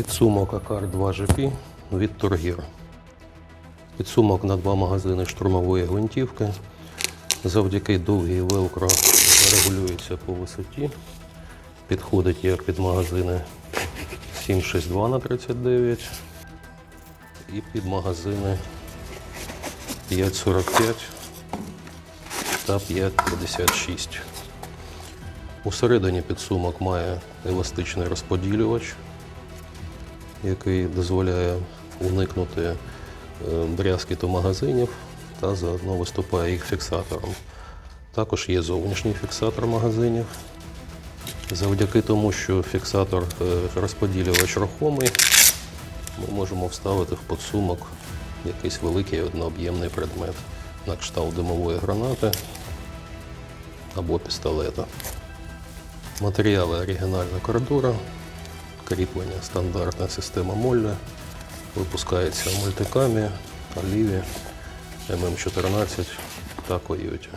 Підсумок АКАР 2 GP від Тургір. Підсумок на два магазини штурмової гвинтівки. Завдяки довгій велкро регулюється по висоті. Підходить як під магазини 762 на 39 і під магазини 545 та 556. Усередині підсумок має еластичний розподілювач, який дозволяє уникнути е, брязкіту магазинів та заодно виступає їх фіксатором. Також є зовнішній фіксатор магазинів. Завдяки тому, що фіксатор е, розподілювач рухомий, ми можемо вставити в подсумок якийсь великий однооб'ємний предмет на кшталт димової гранати або пістолета. Матеріали оригінальна кордура, кріплення стандартна система Молля. випускається в мультикамі, Оліві, ММ14 та Койоті.